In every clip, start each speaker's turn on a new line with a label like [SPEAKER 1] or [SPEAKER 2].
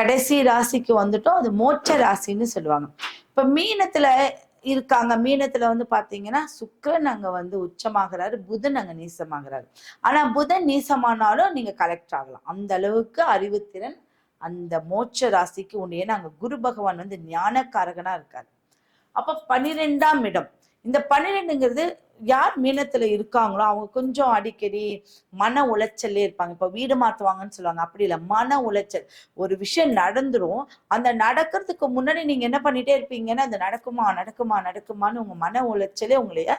[SPEAKER 1] கடைசி ராசிக்கு வந்துட்டோம். அது மோட்ச ராசின்னு சொல்லுவாங்க. இப்ப மீனத்துல இருக்காங்க. மீனத்துல வந்து பாத்தீங்கன்னா சுக்கரன் அங்க வந்து உச்சமாகிறாரு. புதன் அங்க நீசமாகிறாரு. ஆனா புதன் நீசமானாலும் நீங்க கலெக்ட் ஆகலாம். அந்த அளவுக்கு அறிவுத்திறன் அந்த மோட்ச ராசிக்கு உண்டு. ஏன்னா அங்க குரு பகவான் வந்து ஞானக்காரகனா இருக்காரு. அப்ப பன்னிரெண்டாம் இடம். இந்த பன்னிரெண்டுங்கிறது யார் மீனத்துல இருக்காங்களோ அவங்க கொஞ்சம் அடிக்கடி மன உளைச்சல்லே இருப்பாங்க. இப்ப வீடு மாத்துவாங்கன்னு சொல்லுவாங்க. அப்படி இல்லை. மன உளைச்சல். ஒரு விஷயம் நடந்துரும். அந்த நடக்கிறதுக்கு முன்னாடி நீங்க என்ன பண்ணிட்டே இருப்பீங்கன்னா அது நடக்குமா? நடக்குமா? நடக்குமான்னு உங்க மன உளைச்சலே உங்களைய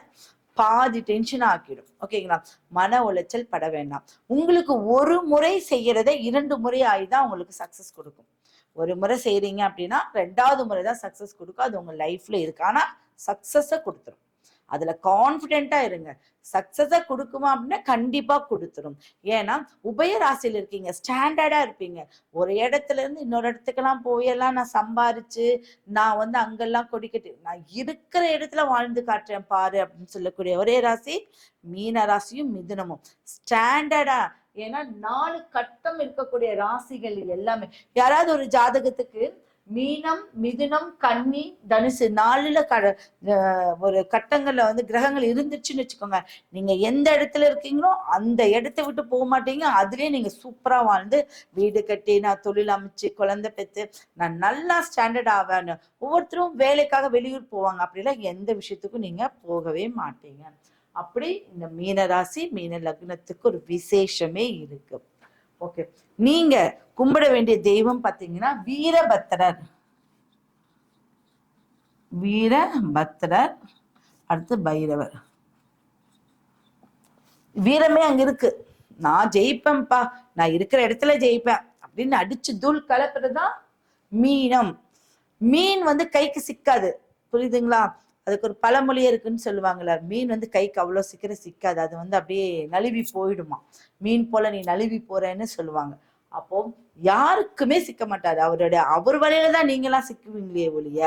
[SPEAKER 1] பாதி டென்ஷன் ஆக்கிடும். ஓகேங்களா? மன உளைச்சல் பட வேண்டாம். உங்களுக்கு ஒரு முறை செய்யறதை இரண்டு முறை ஆகிதான் உங்களுக்கு சக்சஸ் கொடுக்கும். ஒரு முறை செய்யறீங்க அப்படின்னா ரெண்டாவது முறை தான் சக்சஸ் கொடுக்கும். அது உங்க லைஃப்ல இருக்கு. ஆனா சக்சஸை கொடுத்துரும். அதுல கான்பிடென்ட்டா இருங்க. சக்சஸை கொடுக்குமா அப்படின்னா கண்டிப்பா கொடுத்துரும். ஏன்னா உபய ராசியில இருக்கீங்க ஸ்டாண்டர்டா இருப்பீங்க. ஒரு இடத்துல இருந்து இன்னொரு இடத்துக்கெல்லாம் போயெல்லாம் நான் சம்பாரிச்சு நான் வந்து அங்கெல்லாம் கொடிக்கட்டு நான் இருக்கிற இடத்துல வாழ்ந்து காட்டுறேன் பாரு அப்படின்னு சொல்லக்கூடிய ஒரே ராசி மீன ராசியும் மிதுனமும். ஸ்டாண்டர்டா ஏன்னா நாலு கட்டம் இருக்கக்கூடிய ராசிகள் எல்லாமே. யாராவது ஒரு ஜாதகத்துக்கு மீனம் மிதுனம் கன்னி தனுசு நாலுல க ஒரு கட்டங்கள்ல வந்து கிரகங்கள் இருந்துச்சுன்னு வச்சுக்கோங்க. நீங்க எந்த இடத்துல இருக்கீங்களோ அந்த இடத்த விட்டு போக மாட்டீங்க. அதுலயே நீங்க சூப்பரா வாழ்ந்து வீடு கட்டி நான் தொழில் அமைச்சு குழந்தை பெற்று நான் நல்லா ஸ்டாண்டர்ட் ஆவேன்னு ஒவ்வொருத்தரும் வேலைக்காக வெளியூர் போவாங்க. அப்படிலாம் எந்த விஷயத்துக்கும் நீங்க போகவே மாட்டீங்க. அப்படி இந்த மீனராசி மீன லக்னத்துக்கு ஒரு விசேஷமே இருக்கு. ஓகே நீங்க கும்பிட வேண்டிய தெய்வம் பாத்தீங்கன்னா வீரபத்திரர் வீரபத்திரர் அடுத்து பைரவர். வீரமே அங்க இருக்கு. நான் ஜெயிப்பேன்ப்பா. நான் இருக்கிற இடத்துல ஜெயிப்பேன். அப்படின்னு அடிச்சு தூள் கலப்புறதுதான் மீனம். மீன் வந்து கைக்கு சிக்காது. புரியுதுங்களா? அதுக்கு ஒரு பழமொழியே இருக்குன்னு சொல்லுவாங்கல்ல மீன் வந்து கைக்கு அவ்வளோ சீக்கிரம் சிக்காது. அது வந்து அப்படியே நழுவி போயிடுமா. மீன் போல நீ நழுவி போறேன்னு சொல்லுவாங்க. அப்போ யாருக்குமே சிக்க மாட்டாரு அவருடைய அவர் வலையில தான் நீங்களாம் சிக்குவீங்களே ஒழிய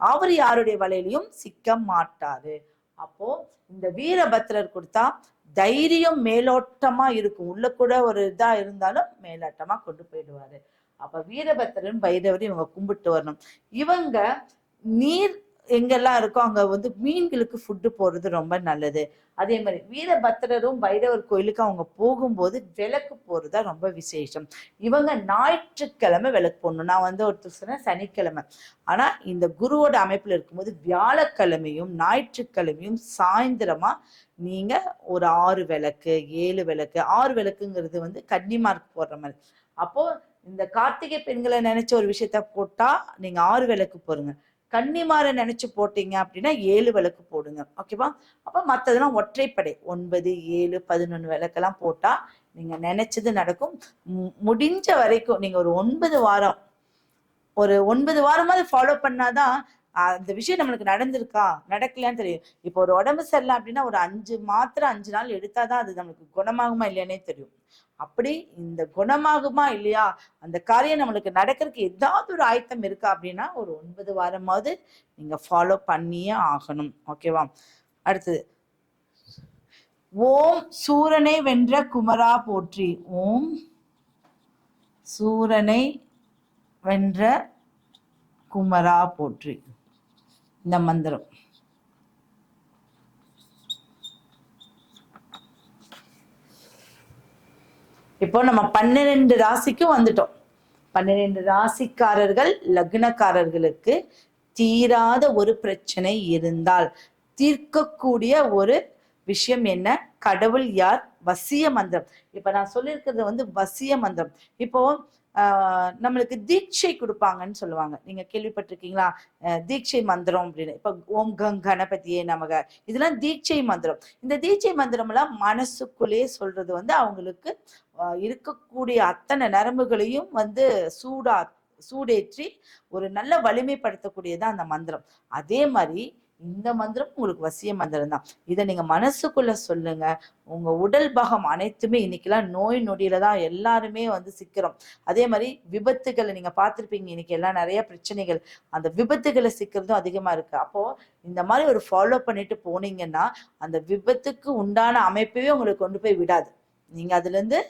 [SPEAKER 1] அவர் யாருடைய வலையிலையும் சிக்க மாட்டாரு. அப்போ இந்த வீரபத்திரர் கொடுத்தா தைரியம் மேலோட்டமா இருக்கும். உள்ள கூட ஒரு இதா இருந்தாலும் மேலோட்டமா கொண்டு போயிடுவாரு. அப்ப வீரபத்திரன் பைரவரையும் இவங்க கும்பிட்டு வரணும். இவங்க நீர் எங்கெல்லாம் இருக்கோ அங்க வந்து மீன்களுக்கு ஃபுட்டு போடுறது ரொம்ப நல்லது. அதே மாதிரி வீரபத்திரரும் பைரவர் கோயிலுக்கு அவங்க போகும்போது விளக்கு போறதா ரொம்ப விசேஷம். இவங்க ஞாயிற்றுக்கிழமை விளக்கு போடணும். நான் வந்து ஒருத்தர் சொன்னேன் சனிக்கிழமை. ஆனா இந்த குருவோட அமைப்பில் இருக்கும்போது வியாழக்கிழமையும் ஞாயிற்றுக்கிழமையும் சாயந்தரமா நீங்க ஒரு ஆறு விளக்கு ஏழு விளக்கு ஆறு விளக்குங்கிறது வந்து கன்னிமார்க் போடுற மாதிரி. அப்போ இந்த கார்த்திகை பெண்களை நினைச்ச ஒரு விஷயத்த போட்டா நீங்க ஆறு விளக்கு போடுங்க. கன்னிமாரை நினைச்சு போட்டீங்க அப்படின்னா ஏழு விளக்கு போடுங்க. ஓகேவா அப்ப மற்றதெல்லாம் ஒற்றைப்படை. ஒன்பது ஏழு பதினொன்று விளக்கெல்லாம் போட்டா நீங்க நினைச்சது நடக்கும். முடிஞ்ச வரைக்கும் நீங்க ஒரு ஒன்பது வாரம் ஒரு ஒன்பது வாரமாவது ஃபாலோ பண்ணாதான் அந்த விஷயம் நம்மளுக்கு நடந்திருக்கா? நடக்கலையான்னு தெரியும். இப்போ ஒரு உடம்பு சரியில்லை அப்படின்னா ஒரு அஞ்சு மாத்திரை அஞ்சு நாள் எடுத்தாதான் அது நம்மளுக்கு குணமாகுமா இல்லையானே தெரியும். அப்படி இந்த குணமாகுமா இல்லையா? அந்த காரியம் நம்மளுக்கு நடக்கிறதுக்கு ஏதாவது ஒரு ஆயத்தம் இருக்கா அப்படின்னா ஒரு ஒன்பது வாரமாவது நீங்க ஃபாலோ பண்ணியே ஆகணும். ஓகேவா அடுத்தது. ஓம் சூரனை வென்ற குமரா போற்றி. ஓம் சூரனை வென்ற குமரா போற்றி. இந்த மந்திரம். இப்போ நம்ம பன்னிரெண்டு ராசிக்கும் வந்துட்டோம். பன்னிரெண்டு ராசிக்காரர்கள் லக்னக்காரர்களுக்கு தீராத ஒரு பிரச்சனை இருந்தால் தீர்க்கக்கூடிய ஒரு விஷயம் என்ன? கடவுள் யார்? வசிய மந்திரம். இப்ப நான் சொல்லியிருக்கிறது வந்து வசிய மந்திரம். இப்போ நம்மளுக்கு தீட்சை கொடுப்பாங்கன்னு சொல்லுவாங்க. நீங்க கேள்விப்பட்டிருக்கீங்களா? தீட்சை மந்திரம் அப்படின்னு. இப்ப ஓம் கங் கணபதியே நமக. இதெல்லாம் தீட்சை மந்திரம். இந்த தீட்சை மந்திரம் எல்லாம் மனசுக்குள்ளேயே சொல்றது வந்து அவங்களுக்கு இருக்கக்கூடிய அத்தனை நரம்புகளையும் வந்து சூடா சூடேற்றி ஒரு நல்ல வலிமைப்படுத்தக்கூடியதான் அந்த மந்திரம். அதே மாதிரி இந்த மந்திரம் உங்களுக்கு வசிய மந்திரம் தான். இதை நீங்க மனசுக்குள்ள சொல்லுங்க. உங்க உடல் பாகம் அனைத்துமே இன்னைக்கெல்லாம் நோய் நொடியில தான் எல்லாருமே வந்து சிக்கிறோம். அதே மாதிரி விபத்துகளை நீங்க பார்த்துருப்பீங்க. இன்னைக்கு எல்லாம் நிறைய பிரச்சனைகள். அந்த விபத்துகளை சிக்கிறதும் அதிகமா இருக்கு. அப்போ இந்த மாதிரி ஒரு ஃபாலோ பண்ணிட்டு போனீங்கன்னா அந்த விபத்துக்கு உண்டான அமைப்பவே உங்களுக்கு கொண்டு போய் விடாது. நீங்க அதுல இருந்து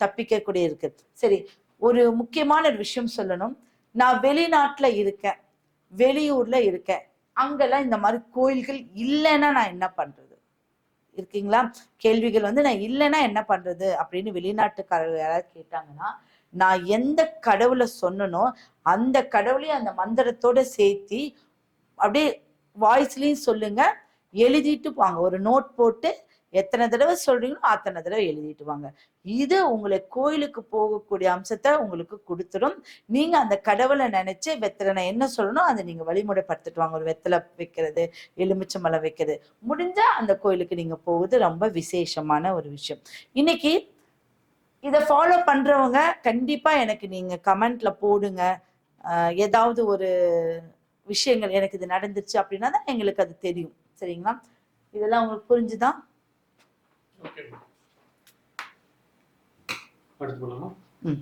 [SPEAKER 1] தப்பிக்கக்கூடிய இருக்கு. சரி ஒரு முக்கியமான ஒரு விஷயம் சொல்லணும். நான் வெளிநாட்டுல இருக்கேன். வெளியூர்ல இருக்கேன். அங்கெல்லாம் இந்த மாதிரி கோயில்கள் இல்லைன்னா நான் என்ன பண்றது? இருக்கீங்களா? கேள்விகள் வந்து நான் இல்லைன்னா என்ன பண்றது? அப்படின்னு வெளிநாட்டுக்காரர்கள் யாராவது கேட்டாங்கன்னா நான் எந்த கடவுளை சொன்னனோ அந்த கடவுளையும் அந்த மந்திரத்தோட சேர்த்தி அப்படியே வாய்ஸ்லையும் சொல்லுங்க எழுதிட்டு வாங்க. ஒரு நோட் போட்டு எத்தனை தடவை சொல்றீங்களோ அத்தனை தடவை எழுதிட்டு வாங்க. இது உங்களை கோயிலுக்கு போகக்கூடிய அம்சத்தை உங்களுக்கு கொடுத்துரும். நீங்க அந்த கடவுளை நினைச்சு வெத்தலை நான் என்ன சொல்லணும் அதை நீங்க வழிமுறைப்படுத்திட்டு வாங்க. ஒரு வெத்தலை வைக்கிறது எலுமிச்சம்பழம் வைக்கிறது. முடிஞ்சா அந்த கோயிலுக்கு நீங்க போவது ரொம்ப விசேஷமான ஒரு விஷயம். இன்னைக்கு இதை ஃபாலோ பண்றவங்க கண்டிப்பா எனக்கு நீங்க கமெண்ட்ல போடுங்க. ஏதாவது ஒரு விஷயங்கள் எனக்கு இது நடந்துச்சு அப்படின்னா தான் எங்களுக்கு அது தெரியும். சரிங்களா? இதெல்லாம் உங்களுக்கு
[SPEAKER 2] புரிஞ்சுதான் அடுத்து போகலாமா
[SPEAKER 1] ம்.